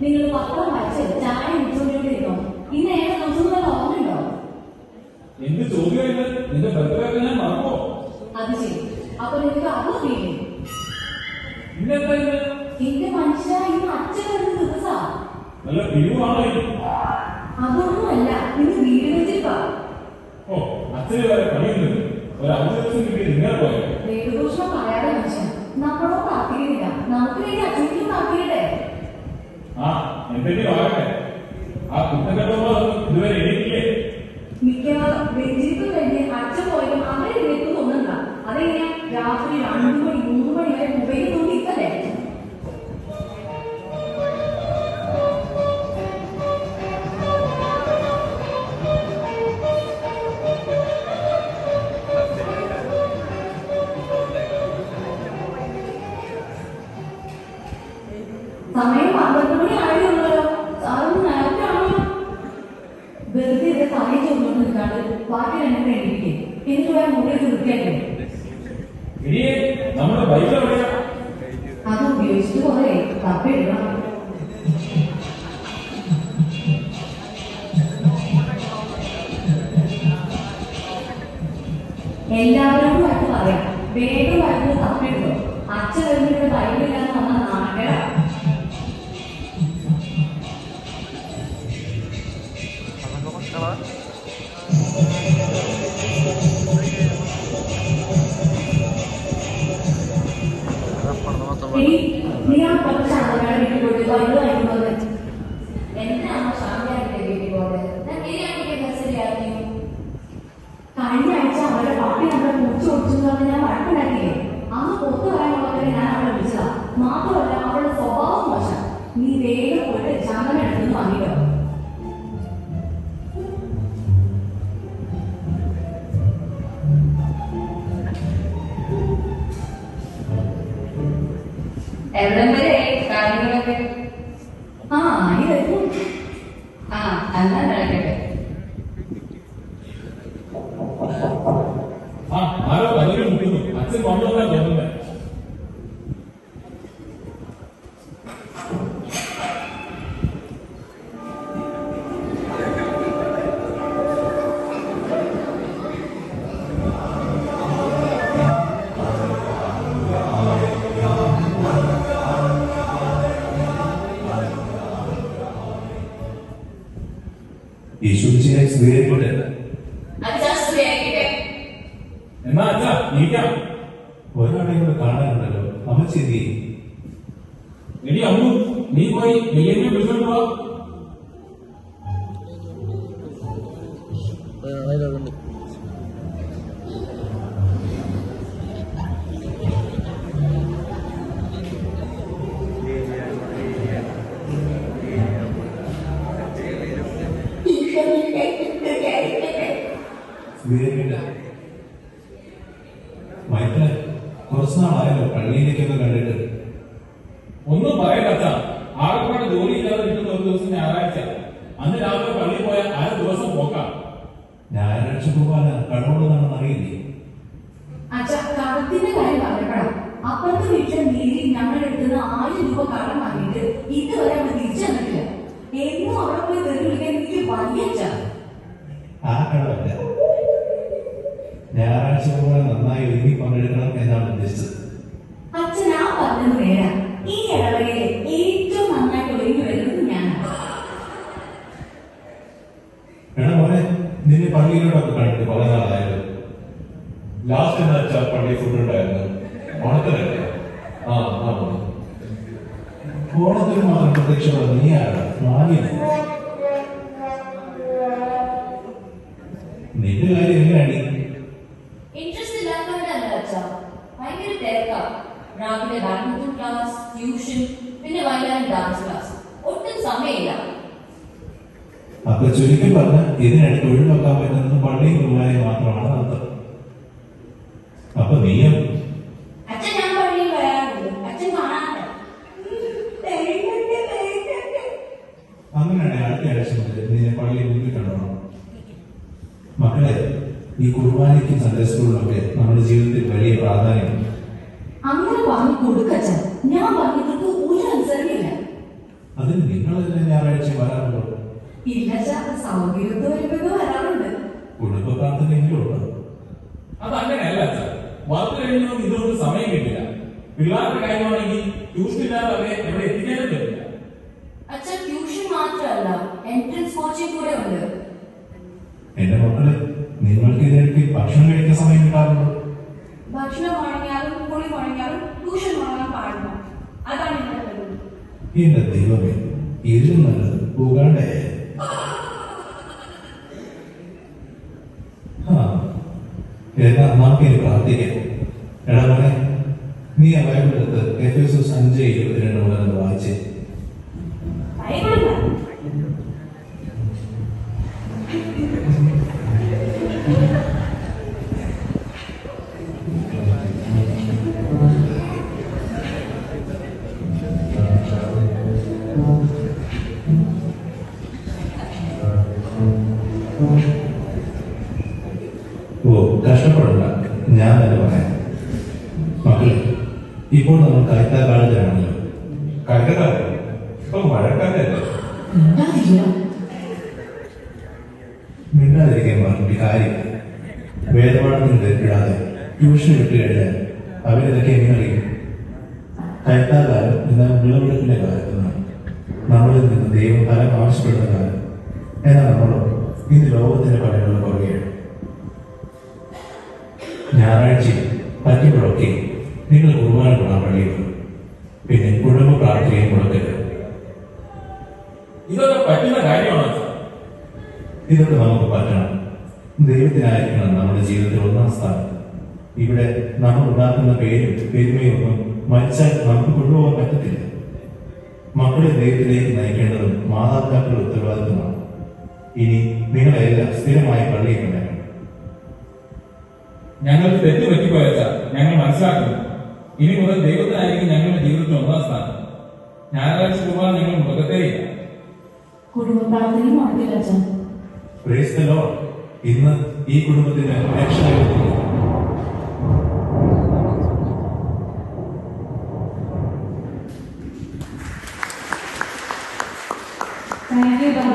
നിങ്ങൾ പത്രം വായിച്ച് ചായ കുടിച്ചോണ്ടിരുന്നോ ഇന്ന് ഏറെ ദിവസം ഓർമ്മയുണ്ടോ? എന്ത് ചോദ്യം നിന്റെ ബർത്ത്ഡേ ഞാൻ മറക്കോ അത് ശരി. അപ്പൊ നിങ്ങൾക്ക് അത് അറിയില്ലേ നിന്റെ എന്റെ മനുഷ്യ ഇന്ന് അച്ഛൻ വരുന്ന ദിവസാ. നല്ല പിരിവാണോ ഇത്? അതൊന്നുമല്ല ഇന്ന് വീട് വെച്ചിട്ടാ. ഓ അച്ഛന് വരെ പണിയുണ്ട്. ഒരു ദിവസം കിട്ടി നിങ്ങൾ പോയോ വേദദോഷം പറയാതെ മനുഷ്യൻ നമ്മളോ കാത്തിരിക്കില്ല നമുക്ക് വേണ്ടി അച്ഛനും കാത്തിരിക്കട്ടെ ആ എന്തെങ്കിലും ആകട്ടെ ആ ഇതുവരെ വൃത്തിയാക്കും. നമ്മുടെ ബൈബിൾ എവിടെയാ? അത് ഉപയോഗിച്ചിട്ട് കുറെ പറയാം. വേഗം വരുന്നത് തപ്പിടുന്നു അച്ഛൻ വരുന്നിട്ട് ബൈബിളില്ലാന്ന് പറഞ്ഞാൽ നാണക്കേടാ. വീട്ടിൽ പോയിട്ട് ബൈബിൾ വായിക്കുന്നത് എന്തിനാണോ ശാന്തിയായിട്ട് വീട്ടിൽ പോയത് ഞാൻ ബിരിയാണിക്ക് മെസ്സേജ് ആയിരുന്നു കഴിഞ്ഞ ആഴ്ച അവരുടെ പാട്ടി നമ്മളെ മുറിച്ചു കൊടുത്തു എന്ന് ഞാൻ വഴക്കുണ്ടാക്കിയില്ലേ അന്ന് പുറത്തു പറയാനുള്ളവരെ ഞാൻ അവളെ വിളിച്ചതാ മാത്രമല്ല അവളുടെ സ്വഭാവം മോശം നീ വേഗം പോയിട്ട് ശാന്തന എടുത്തു വാങ്ങിക്കോ എവിടെ വരെ ते बॉम्बला घेऊन जाईल You should change the way to that. Adjust the way. Emma, you can. ഒരാളെ കൂടെ കാണാനുണ്ടല്ലോ എന്ത് ചെയ്യും? എടി അമ്മു നീ പോയി ബിരിയാണി വിളിച്ചോണ്ട് പോവാ സ്വീകരിക്കട്ടെ മൈക്കിളെ കുറച്ച് നാളായല്ലോ പള്ളിയിലേക്കൊക്കെ കണ്ടിട്ട്. ഒന്നും പറയണ്ട ആകെപ്പാട് ജോലി ഇല്ലാതെ കിട്ടുന്ന ഒരു ദിവസം ഞായറാഴ്ച. അന്ന് രാവിലെ പള്ളി പോയ ആ ദിവസം പോക്കാം. ഞായറാഴ്ച പോകാൻ കടമുള്ളതാണെന്ന് അറിയില്ലേ കടത്തിന്റെ കാര്യം അപ്പുറത്തെ വീട്ടിലെ നീലി ഞങ്ങളുടെ അടുത്തുനിന്ന് ആയിരം രൂപ കടം വാങ്ങിയിട്ട് ഇതുവരെ അവൾ തിരിച്ചു തന്നിട്ടില്ല. എന്നും അവിടെ പോയി തെറി വിളിക്കാൻ എനിക്ക് വയ്യച്ച ആ കടമല്ല. ഞായറാഴ്ച പോകാൻ നന്നായി ഉദ്ദേശിച്ചത് അച്ഛൻ ആ പറഞ്ഞത് നേരാ ഈ ഇടവകയിലെ ഏറ്റവും നന്നായിട്ട് ഒരുങ്ങി വരുന്നത് ഞാനാണ് എടാ മോനെ നിന്നെ പള്ളിയിലോടൊക്കെ കണ്ടിട്ട് പല നാളായല്ലോ ലാസ്റ്റ് എന്താ വെച്ചാൽ പള്ളി ഫുഡ് ഉണ്ടായിരുന്നു ഓണത്തിനല്ലേ ആ ആ. ഓണത്തിന് മാത്രം പ്രത്യക്ഷപ്പെട്ട നീ ആരാ? നിന്റെ കാര്യം ബാഡ്മിന്റൺ ക്ലാസ് ട്യൂഷൻ പിന്നെ വൈകുന്നേരം ഡാൻസ് ക്ലാസ് ഒട്ടും സമയമില്ല. അപ്പൊ ചുരുക്കി പറഞ്ഞ ഇതിനിടയ്ക്ക് ഒഴിവാക്കാൻ പറ്റുന്നത് പള്ളിയും പിള്ളേരെ മാത്രമാണ് അർത്ഥം അപ്പൊ നീയും അച്ഛൻ ഞാൻ പള്ളിയിൽ വരാറുണ്ട്. അച്ഛൻ കാണാറുണ്ട് അങ്ങനെയാണെങ്കിൽ അടുത്ത ആഴ്ച മുതൽ പള്ളിയിൽ കണ്ടോണം മക്കളെ ഈ കുർബാനയ്ക്കും സൺഡേ സ്കൂളിലൊക്കെ നമ്മുടെ ജീവിതത്തിൽ വലിയ പ്രാധാന്യമുണ്ട് കൊടുക്കച്ച. ഞാൻ പറഞ്ഞിട്ട് ഒരു അനുസരണയില്ല അതിന് നിങ്ങൾ ഞായറാഴ്ച വരാറുള്ളൂ ഇല്ലച്ച സൗകര്യത്ത് വരുമ്പോ വരാറുണ്ട്. കുടുംബ പ്രാർത്ഥനയെങ്കിലും ഉണ്ടോ അത് അങ്ങനെയല്ല വർക്ക് കഴിഞ്ഞൊന്നും ഇതുകൊണ്ട് സമയം കിട്ടില്ല. പിള്ളേരുടെ കാര്യമാണെങ്കിൽ ട്യൂഷൻ ഇല്ലാതെ അവരെ എവിടെ എത്തിക്കാനും പറ്റില്ല. അച്ഛൻ ട്യൂഷൻ മാത്രമല്ല എൻട്രൻസ് കോച്ചിങ് കൂടെ ഉണ്ട് എന്റെ മക്കൾ നിങ്ങൾക്ക് ഇതിനിടയ്ക്ക് ഭക്ഷണം കഴിക്കാൻ സമയം കിട്ടാറുണ്ടോ? എന്റെ ദൈവമേ ഇതിലും നല്ലത് ആ എന്നാ നമുക്കിനി പ്രാർത്ഥിക്കാം. എടാ മോനെ നീ ബൈബിൾ എടുത്ത് എഫ് എസ് അഞ്ച് ഇരുപത്തിരണ്ട് മുതൽ വായിച്ചേ. ഓ കഷ്ടപ്പെടണ്ട. ഞാൻ തന്നെ പറയാം. മക്കളെ ഇപ്പോൾ നമ്മൾ കൈത്താക്കാലത്തിലാണല്ലോ കൈത്തക്കാലം ഇപ്പൊ മഴക്കാലല്ലേ മിണ്ടാതിരിക്കാൻ പറഞ്ഞിട്ട് കാര്യം. വേദപാഠത്തിന് തെറ്റിടാതെ ട്യൂഷൻ വിട്ട് കഴിഞ്ഞാൽ അവരിതൊക്കെ എങ്ങനെ അറിയും? കൈത്താകാലം എന്നാൽ വിളവെടുപ്പിന്റെ കാലത്താണ് നമ്മളിൽ നിന്ന് ദൈവം ഫലം ആവശ്യപ്പെടുന്ന കാലം. എന്നാൽ നമ്മളോ ഇന്ന് ലോകത്തിന്റെ പുറകെയാണ് ഞായറാഴ്ച പറ്റുമ്പോഴൊക്കെ നിങ്ങൾ കുർബാന കൊള്ളാൻ കഴിയുന്നു. പിന്നെ കുടുംബ പ്രാർത്ഥനയും കൊടുക്കരുത്. ഇതൊക്കെ പറ്റുന്ന കാര്യമാണ്? ഇതൊക്കെ നമുക്ക് പറ്റണം. ദൈവത്തിനായിരിക്കണം നമ്മുടെ ജീവിതത്തിൽ ഒന്നാം സ്ഥാനം. ഇവിടെ നമ്മൾ ഉണ്ടാക്കുന്ന പേരും പെരുമയും ഒന്നും മരിച്ചാൽ നമുക്ക് കൊണ്ടുപോകാൻ പറ്റത്തില്ല. മക്കളെ ദൈവത്തിലേക്ക് നയിക്കേണ്ടതും മാതാപിതാക്കളുടെ ഉത്തരവാദിത്വമാണ് ഇനി നിങ്ങളെല്ലാം സ്ഥിരമായി പള്ളിയിൽ കൊണ്ടുവരണം. ഞങ്ങൾ തെറ്റ് പറ്റിപ്പോയതാ. ഞങ്ങൾ മനസ്സിലാക്കുന്നു. ഇനി മുതൽ ദൈവത്തിനായിരിക്കും ഞങ്ങളുടെ ജീവിതത്തിൽ ഒന്നാം സ്ഥാനം. ഞായറാഴ്ച കുർബാന ഞങ്ങൾ മുടക്കത്തേയില്ല. ഇന്ന് ഈ കുടുംബത്തിന് രക്ഷ നൽകുന്നു